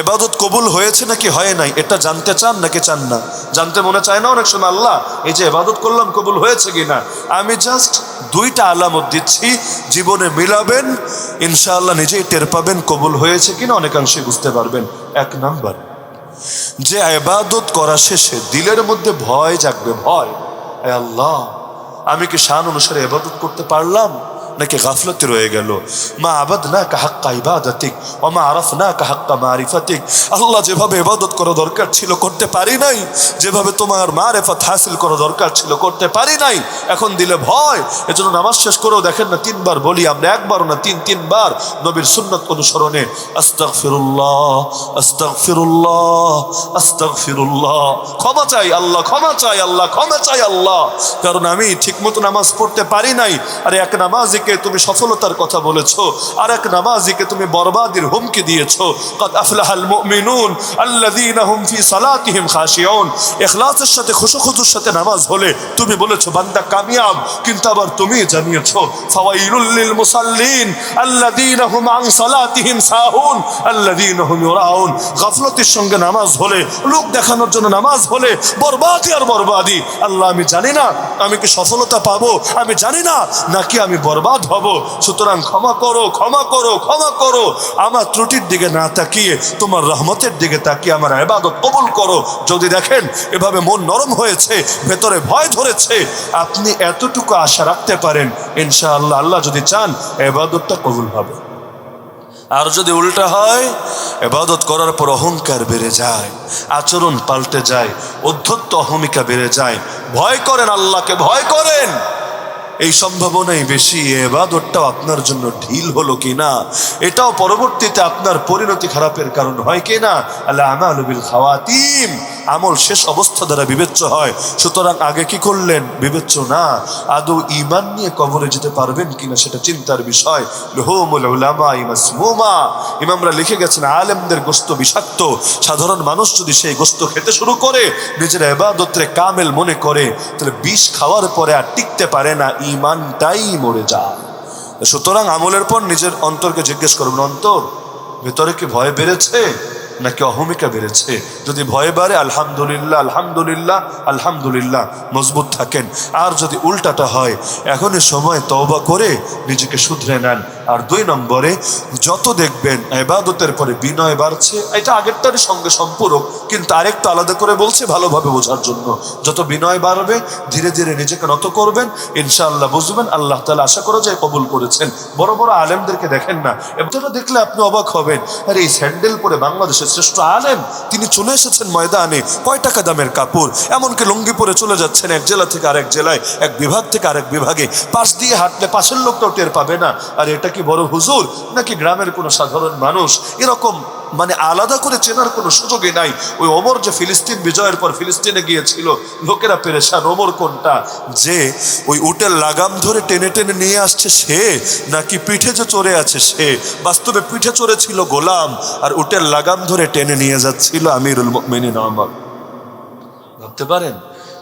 এবাদত কবুল হয়েছে নাকি হয় নাই? এটা জানতে চান নাকি চান না? জানতে মনে চায় না অনেক সময়, আল্লাহ, এই যে এবাদত করলাম, কবুল হয়েছে কি না? আমি জাস্ট দুইটা আলামত দিচ্ছি, জীবনে মিলাবেন, ইনশাআল্লাহ নিজেই টের পাবেন কবুল হয়েছে কিনা অনেকাংশে বুঝতে পারবেন। এক নাম্বার, যে এবাদত করা শেষে দিলের মধ্যে ভয় জাগবে, ভয়। আল্লাহ, আমি কি শান অনুসারে এবাদত করতে পারলাম? নাকি গাফলতে রয়ে গেল? মা আবাদ না কাহাক্কা ইবাদাতিক ও মা আরফ না কাহাক্কা মারিফাতিক। আল্লাহ যেভাবে ইবাদত করা দরকার ছিল করতে পারি নাই, যেভাবে তোমার মা মারেফাত হাসিল করা দরকার ছিল করতে পারি নাই, এখন দিলে ভয়। এজন্য নামাজ শেষ করেও দেখেন না, তিনবার বলি আমরা একবারও না তিন, তিনবার নবীর সুন্নত অনুসরণে, আস্তাগফিরুল্লাহ আস্তাগফিরুল্লাহ আস্তাগফিরুল্লাহ। ক্ষমা চাই আল্লাহ, ক্ষমা চাই আল্লাহ, ক্ষমা চাই আল্লাহ। কারণ আমি ঠিকমতো নামাজ পড়তে পারি নাই, আর এক নামাজিকে তুমি সফলতার কথা বলেছ আর এক নামাজিকে তুমি বরবাদির হুমকি দিয়েছ। আফলাহাল সালাতিহিম সাথে সাথে নামাজ হলে তুমি বান্দা কামিয়াব, কিন্তু আবার তুমি জানিয়েছ মুসাল্লিন হুম সালাতিহিম সাহুন হুম গাফলতির সঙ্গে নামাজ হলে, লোক দেখানোর জন্য নামাজ হলে, বরবাদি আর বরবাদি, আল্লাহ আমি জানি না, আমি কি সফলতা পাবো, আমি জানি না, নাকি আমি বরবাদ হব। সুতরাং ক্ষমা করো ক্ষমা করো ক্ষমা করো। আমার ত্রুটির দিকে না তাকিয়ে, তোমার রহমতের দিকে তাকিয়ে আমার এবাদত কবুল করো। যদি দেখেন, এভাবে মন নরম হয়েছে, ভেতরে ভয় ধরেছে, আপনি এতটুকু আশা রাখতে পারেন, ইনশাআল্লাহ আল্লাহ যদি চান এবাদতটা কবুল হবে। আর যদি উল্টা হয় এবাদত করার পর অহংকার বেড়ে যায়, আচরণ পাল্টে যায়, অধ্যত্ত অহমিকা বেড়ে যায়। ভয় করেন আল্লাহকে, ভয় করেন। এই সম্ভাবনাই বেশি। এবাদতটাও আপনার জন্য ঢিল হলো কিনা, এটাও পরবর্তীতে আপনার পরিণতি খারাপের কারণ হয় কিনা? আল্লাহ আমালুবিল খাওয়াতিম আমল শেষ অবস্থা দ্বারা বিবেচ্য হয়। সুতরাং আগে কি করলেন? বিবেচ্য না। আদৌ ইমান নিয়ে কবরে যেতে পারবেন কিনা সেটা চিন্তার বিষয়। ইমাসমুমা ইমামরা লিখে গেছেন, আলেমদের গোস্ত বিষাক্ত। সাধারণ মানুষ যদি সেই গোস্ত খেতে শুরু করে, নিজের এবাদতরে কামেল মনে করে, তাহলে বিষ খাওয়ার পরে আর টিকতে পারে না ইমানটাই মরে যায়। সুতরাং আমলের পর নিজের অন্তরকে জিজ্ঞেস করবেন, অন্তর, ভেতরে কি ভয় বেড়েছে? নাকি অহমিকা বেড়েছে? যদি ভয় বাড়ে, আলহামদুলিল্লাহ আলহামদুলিল্লাহ আলহামদুলিল্লাহ, মজবুত থাকেন। আর যদি উল্টাটা হয়, এখনই সময় তওবা করে নিজেকে শুধরে নেন। আর দুই নম্বরে, যত দেখবেন এবাদতের পরে বিনয় বাড়ছে, এটা আগেরটারই সঙ্গে সম্পূরক, কিন্তু আরেকটু আলাদা করে বলছে ভালোভাবে বোঝার জন্য। যত বিনয় বাড়বে, ধীরে ধীরে নিজেকে নত করবেন, ইনশাআল্লাহ বুঝবেন, আল্লাহ তালা আশা করা যায় কবুল করেছেন। বড় বড় আলেমদেরকে দেখেন না। এবারটা দেখলে আপনি অবাক হবেন। আর, এই স্যান্ডেল পরে বাংলাদেশের শ্রেষ্ঠ আলেম। তিনি চলে এসেছেন ময়দানে, কয় টাকা দামের কাপড়? এমনকি লুঙ্গি পরে চলে যাচ্ছেন এক জেলা থেকে আরেক জেলায়, এক বিভাগ থেকে আরেক বিভাগে। পাশ দিয়ে হাঁটলে পাশের লোকটাও টের পাবে না। আর, এটা কি বড় হুজুর? নাকি গ্রামের কোনো সাধারণ মানুষ? এরকম মানে আলাদা করে চেনার কোনো সুযোগই নাই। ওই ওমর যে ফিলিস্তিন বিজয়ের পর ফিলিস্তিনে গিয়েছিল, লোকেরা পেরেশান। ওমর কোনটা? যে ওই উটের লাগাম ধরে টেনে টেনে নিয়ে আসছে সে, নাকি পিঠে যে চড়ে আছে সে? বাস্তবে পিঠে চড়েছিল গোলাম, আর উটের লাগাম ধরে টেনে নিয়ে যাচ্ছিল আমিরুল মিনিন আমার। ভাবতে পারেন?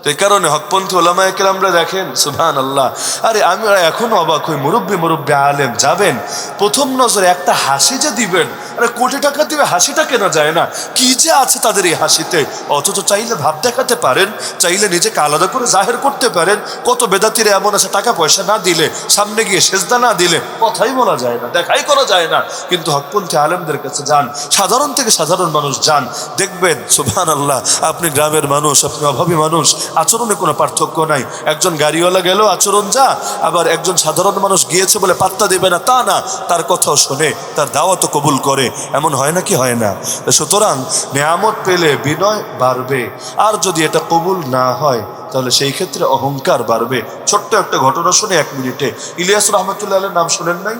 তো এই কারণে হকপন্থী ওলামা আমরা দেখেন সুভান আল্লাহ আরে, আমরা এখনও অবাক হই, মুরব্বী মুরব্বী আলেম যাবেন, প্রথম নজরে একটা হাসি যে দিবেন আরে কোটি টাকা দিবে হাসিটা কেনা যায় না। কি যে আছে তাদের এই হাসিতে? অথচ চাইলে ভাব দেখাতে পারেন, চাইলে নিজেকে আলাদা করে জাহের করতে পারেন। কত বেদাতিরে এমন আছে, টাকা পয়সা না দিলে, সামনে গিয়ে সেজদা না দিলে কথাই বলা যায় না, দেখাই করা যায় না। কিন্তু হকপন্থী আলেমদের কাছে যান, সাধারণ থেকে সাধারণ মানুষ যান। দেখবেন সুভান আল্লাহ আপনি গ্রামের মানুষ, আপনি অভাবী মানুষ, আচরণে কোনো পার্থক্য নাই। একজন গাড়িওয়ালা গেল, আচরণ যা, আবার একজন সাধারণ মানুষ গিয়েছে বলে পাত্তা দেবে না, তা না। তার কথাও শোনে, তার দাওয়াতও কবুল করে। এমন হয় না কি হয় না? সুতরাং নেয়ামত পেলে বিনয় বাড়বে। আর যদি এটা কবুল না হয়, তাহলে সেই ক্ষেত্রে অহংকার বাড়বে। ছোট্ট একটা ঘটনা শুনে এক মিনিটে। ইলিয়াস রহমতুল্লাহ নাম শোনেন নাই?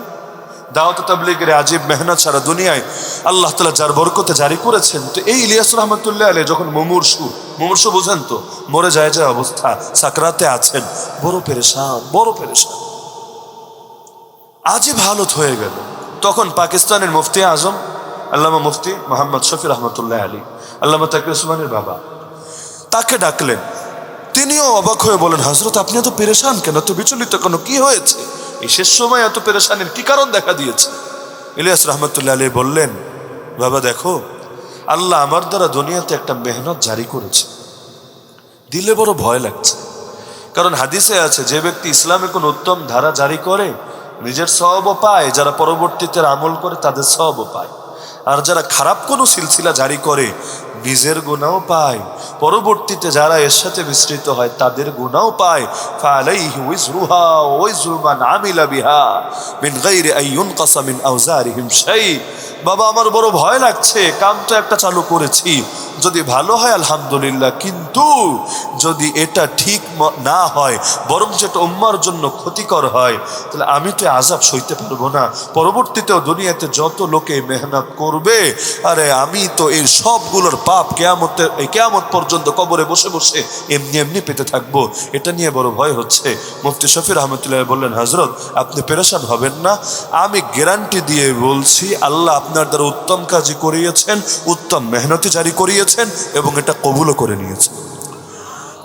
দাওয়াত তাবলিগের আজীব মেহনত সারা দুনিয়ায় আল্লাহ তালা যার বরকতে জারি করেছেন, তো এই ইলিয়াস রহমতুল্লাহ আলী যখন মুমূর্ষু মুমূর্ষু বুঝেন তো, মরে যায় যায় অবস্থা, সাকরাতে আছেন। বড় পেরেশান বড় পেরেশান। আজীব হালত হয়ে গেল। তখন পাকিস্তানের মুফতি আজম, আল্লামা মুফতি মোহাম্মদ শফি রহমতুল্লাহ আলী, আল্লামা তাকে উসমানের বাবা, তাকে ডাকলেন। তিনিও অবাক হয়ে বলেন হজরত আপনি এত পেরেশান কেন? এত বিচলিত কেন? কি হয়েছে? এই শেষ সময় এত পেরেশানের কি কারণ দেখা দিয়েছে? ইলিয়াস রহমতুল্লাহ আলী বললেন, বাবা, দেখো, আল্লাহ আমার দ্বারা দুনিয়াতে একটা মেহনত জারি করেছে। দিলে বড় ভয় লাগছে। কারণ হাদিসে আছে, যে ব্যক্তি ইসলামে কোন উত্তম ধারা জারি করে নিজের সবও পায়, যারা পরবর্তীতে আমল করে তাদের সবও পায়। আর যারা খারাপ কোনো সিলসিলা জারি করে, নিজের গুণাও পায়। পরবর্তীতে যারা এর সাথে মিশ্রিত হয়, তাদের গুণাও পায়। বাবা, আমার বড় ভয় লাগছে কাম তো একটা চালু করেছি। যদি ভালো হয়, আলহামদুলিল্লাহ। কিন্তু যদি এটা ঠিক না হয় বরং যেটা উম্মার জন্য ক্ষতিকর হয়, তাহলে আমি তো আজাব সইতে পারব না। পরবর্তীতেও দুনিয়াতে যত লোকে মেহনত করবে, আরে আমি তো এই সবগুলোর পাপ কেয়ামতের, এই কেয়ামত পর্যন্ত কবরে বসে বসে এমনি এমনি পেতে থাকব। এটা নিয়ে বড় ভয় হচ্ছে। মুফতি শফির রহমতুল্লাহ বললেন হজরত আপনি পেরেশান হবেন না। আমি গ্যারান্টি দিয়ে বলছি, আল্লাহ আপনার দ্বারা উত্তম কাজই করিয়েছেন, উত্তম মেহনতি জারি করিয়েছেন এবং এটা কবুলও করে নিয়েছেন।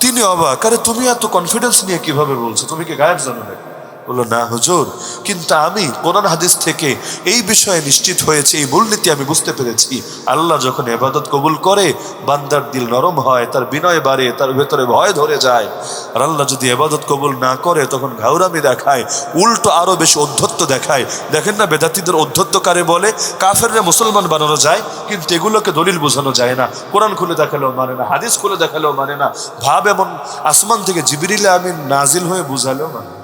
তিনি অবাক, আরে তুমি এত কনফিডেন্স নিয়ে কীভাবে বলছো? তুমি কি গায়েব জানো নাকি? বলল, না, হুজুর, কিন্তু আমি কোরআন হাদিস থেকে এই বিষয়ে নিশ্চিত হয়েছে, এই মূলনীতি আমি বুঝতে পেরেছি। আল্লাহ যখন এবাদত কবুল করে, বান্দার দিল নরম হয়, তার বিনয় বাড়ে, তার ভেতরে ভয় ধরে যায়। আর আল্লাহ যদি এবাদত কবুল না করে, তখন ঘাউরামি দেখায়, উল্টো আরও বেশি অধ্যত্ত দেখায়। দেখেন না, বেদাতিদের অধ্যত্ত কারে বলে? কাফেররা মুসলমান বানানো যায়, কিন্তু এগুলোকে দলিল বোঝানো যায় না। কোরআন খুলে দেখালেও মানে না, হাদিস খুলে দেখালেও মানে না। ভাব এমন আসমান থেকে জিবিরিলে আমি নাজিল হয়ে বুঝালেও মানে।